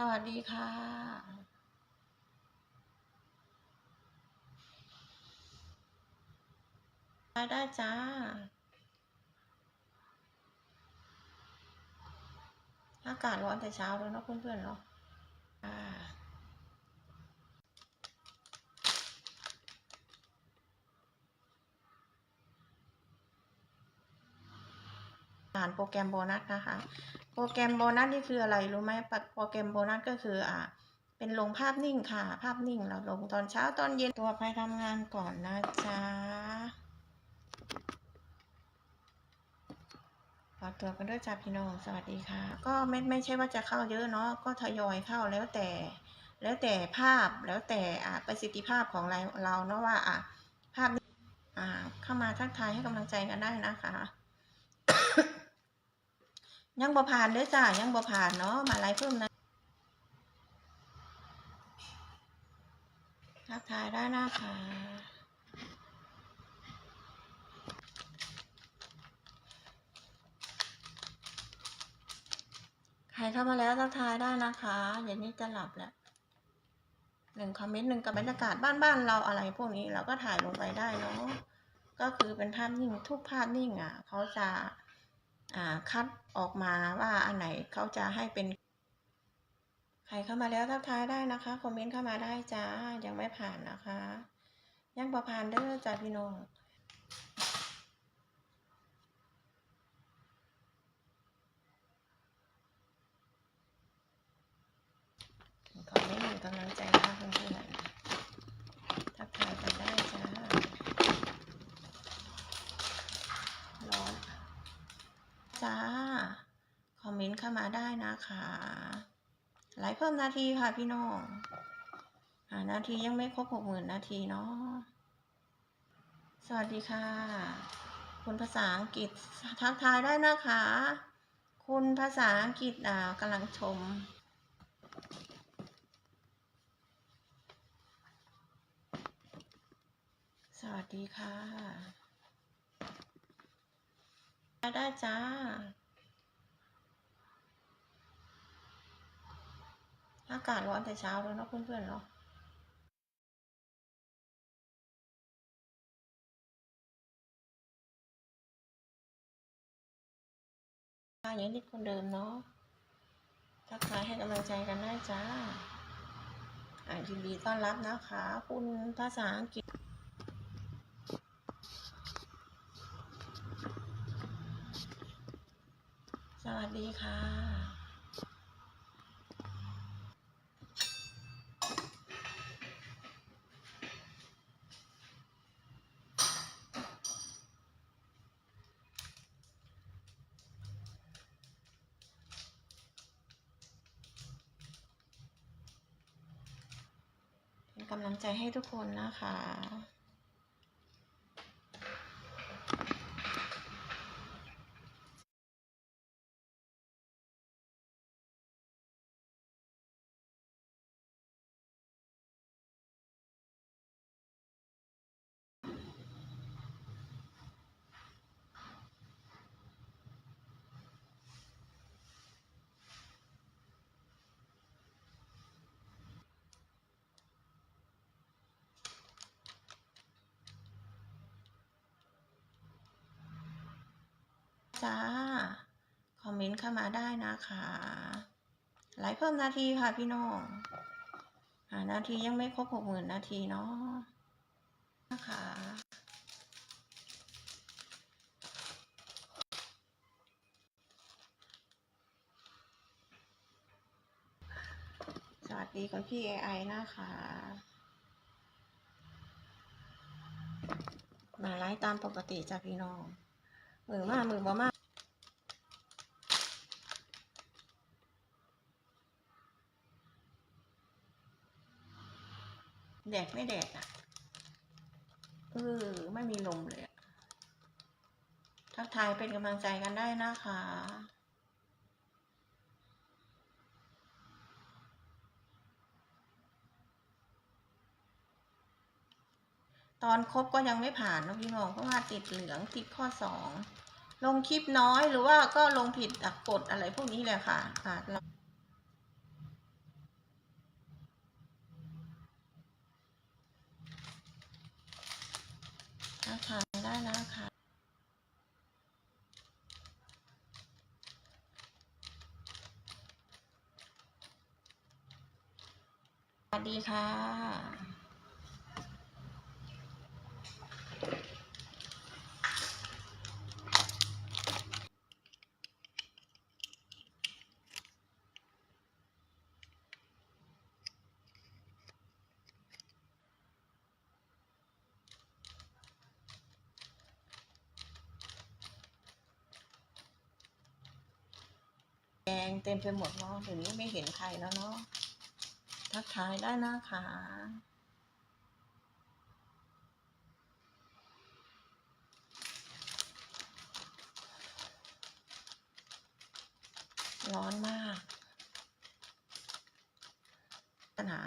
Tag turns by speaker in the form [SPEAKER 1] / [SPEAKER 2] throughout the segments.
[SPEAKER 1] สวัสดีค่ะได้ได้จ้าอากาศร้อนแต่เช้าเลยเนาะเพื่อนๆเนาะอ่าอ่านโปรแกรมโบนัสนะคะ โปรแกรมโบนัสนี่คืออะไรรู้ไหมโปรแกรมโบนัสก็คืออ่าเป็นลงภาพนิ่งค่ะ ภาพนิ่งเราลงตอนเช้าตอนเย็นตัวไปทำงานก่อนนะจ๊ะฝากตัวกันด้วยจ้าพี่น้องสวัสดีค่ะ ก็ไม่ไม่ใช่ว่าจะเข้าเยอะเนาะก็ทยอยเข้าแล้วแต่ แล้วแต่ภาพแล้วแต่อ่าประสิทธิภาพของเราเราเนาะว่าอะภาพนี้อ่าเข้ามาทักทายให้กำลังใจกันได้นะคะ ยังบ่ผ่านเด้อจ้ายังบ่ผ่านเนาะมาไลฟ์เพิ่มนะทักทายได้นะคะใครเข้ามาแล้วทักทายได้นะคะเดี๋ยวนี้จะหลับแล้วหนึ่งคอมเมนต์หนึ่งกับบรรยากาศบ้านๆเราอะไรพวกนี้เราก็ถ่ายลงไปได้เนาะก็คือเป็นภาพนิ่งทุกภาพนิ่งอะเขาจะอ่าคัด ออกมาว่าอันไหนเขาจะให้เป็น ใครเข้ามาแล้วทักทายได้นะคะ คอมเมนต์เข้ามาได้จ้า ยังไม่ผ่านนะคะ ยังประผ่านเด้อจ้าพี่น้องขอไม่หนึ่กำลังใจค่ะเพื่อนๆทักทายกันได้จ้า ร้อน จ้า คอ มาได้นะคะไลฟ์เพิ่มนาทีค่ะพี่น้องอ่านาทียังไม่ครบหกหมื่นนาทีเนาะสวัสดีค่ะ คุณภาษาอังกฤษทักทายได้นะคะ คุณภาษาอังกฤษอ่ากำลังชมสวัสดีค่ะ ได้จ้า อากาศร้อนแต่เช้าเลยเนาะเพื่อนๆเนาะค่ะยังนิดคนเดิมเนาะทักทายให้กำลังใจกันได้จ้าอ่ายินดีต้อนรับนะคะ คุณภาษาอังกฤษสวัสดีค่ะ กำลังใจให้ทุกคนนะคะ จ้า คอมเมนต์เข้ามาได้นะคะไลฟ์เพิ่มนาทีค่ะพี่น้องอ่านาทียังไม่ครบหกหมื่นนาทีเนาะนะคะสวัสดีคุณพี่ AI นะคะ มาไลฟ์ตามปกติจ้ะพี่น้อง มือมามือบ่มาแดดไม่แดดอะ เออ ไม่มีลมเลยทักทายเป็นกำลังใจกันได้นะคะ ตอนครบก็ยังไม่ผ่านน้องพี่น้องเพราะว่าติดเหลืองติดข้อสองลงคลิปน้อยหรือว่าก็ลงผิดกดอะไรพวกนี้เลยค่ะอ่าทานได้แล้วค่ะสวัสดีค่ะ แดงเต็มไปหมดเนาะเดี๋ยวนี้ไม่เห็นใครแล้วเนาะทักทายได้นะคะร้อนมากปัญหา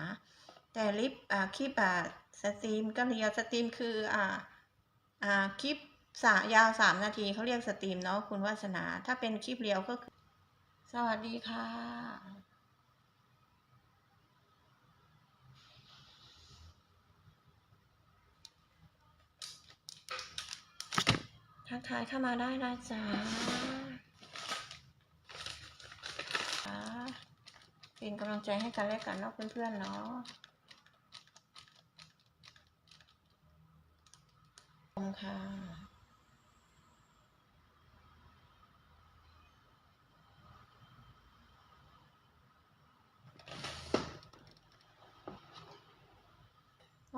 [SPEAKER 1] แต่ลิฟต์อ่าคลิปอ่าสตรีมก็เรียกสตรีมคืออ่าอ่าคลิปสายาวสามนาทีเขาเรียกสตรีมเนาะคุณวาสนา ถ้าเป็นคลิปเรียวก็คือ สวัสดีค่ะ ทักทายเข้ามาได้นะจ๊ะอ่าเป็นกำลังใจให้กันและกันเนาะเพื่อนๆเนาะขอบคุณค่ะ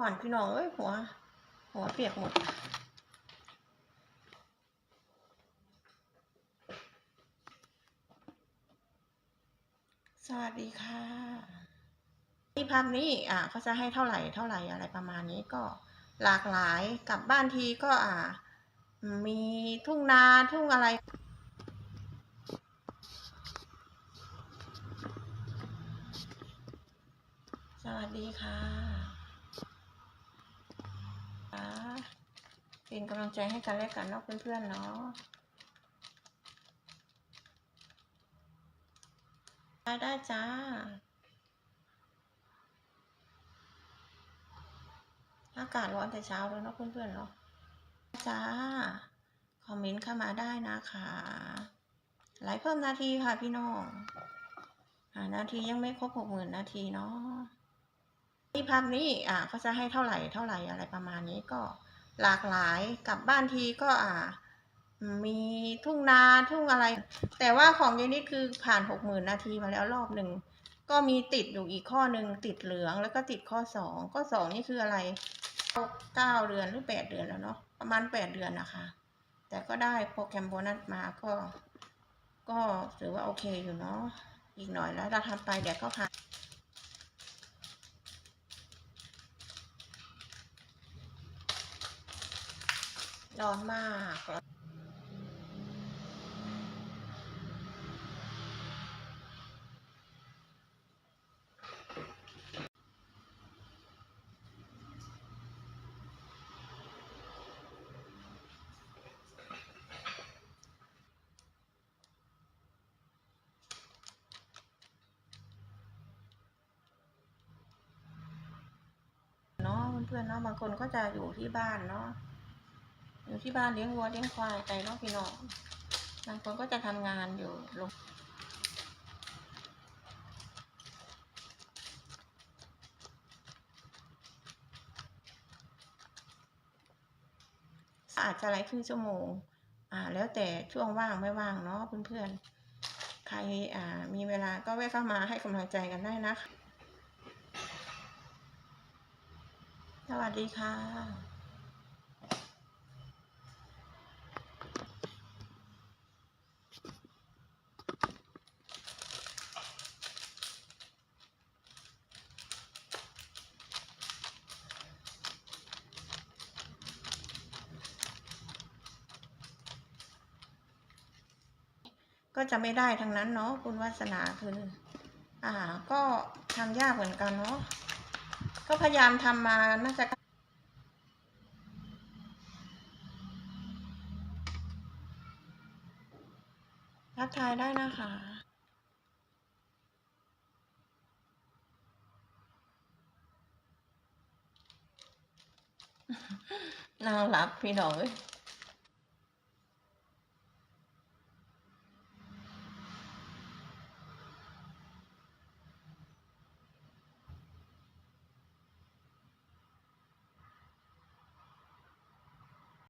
[SPEAKER 1] หวานพี่น้องเอ้ยหัว หัวเปียกหมดสวัสดีค่ะที่พักนี้อ่าเขาจะให้เท่าไหร่เท่าไหร่อะไรประมาณนี้ก็หลากหลายกลับบ้านทีก็อ่า มีทุ่งนาทุ่งอะไรสวัสดีค่ะ เป็นกำลังใจให้กันและกันเนาะเพื่อนๆเนาะได้ได้จ้าอากาศร้อนแต่เช้าเลยเนาะเพื่อนๆเนาะจ้า คอมเมนต์เข้ามาได้นะคะไลฟ์เพิ่มนาทีค่ะพี่น้อง อ่า นาทียังไม่ครบหกหมื่นนาทีเนาะ ที่พักนี้อ่าเขาจะให้เท่าไหร่เท่าไหร่อะไรประมาณนี้ก็หลากหลายกลับบ้านทีก็อ่ามีทุ่งนาทุ่งอะไร แต่ว่าของเยนี่คือผ่านหกหมื่นนาทีมาแล้วรอบหนึ่งก็มีติดอยู่อีกข้อหนึ่งติดเหลืองแล้วก็ติดข้อสองข้อสองนี่คืออะไรเก้าเดือนหรือแปดเดือนแล้วเนาะประมาณแปดเดือนนะคะ แต่ก็ได้โปรแกรมโบนัสมาก็ ก็ถือว่าโอเคอยู่เนาะอีกหน่อยแล้วเราทำไปเดี๋ยวก็ผ่าน ร้อนมากเนาะเพื่อนๆเนาะบางคนก็จะอยู่ที่บ้านเนาะ อยู่ที่บ้านเลี้ยงวัวเลี้ยงควายไปเนาะพี่น้องบางคนก็จะทำงานอยู่ลงอาจจะไลฟ์ครึ่งชั่วโมง อ่า แล้วแต่ช่วงว่างไม่ว่างเนาะเพื่อนๆ ใครอ่ามีเวลาก็แวะเข้ามาให้กำลังใจกันได้นะคะ สวัสดีค่ะ ก็จะไม่ได้ทั้งนั้นเนาะคุณวาสนาคืออ่า ก็ทำยากเหมือนกันเนาะก็พยายามทำมาน่าจะทักทายได้นะคะนางหลับพี่น้องเอ้ย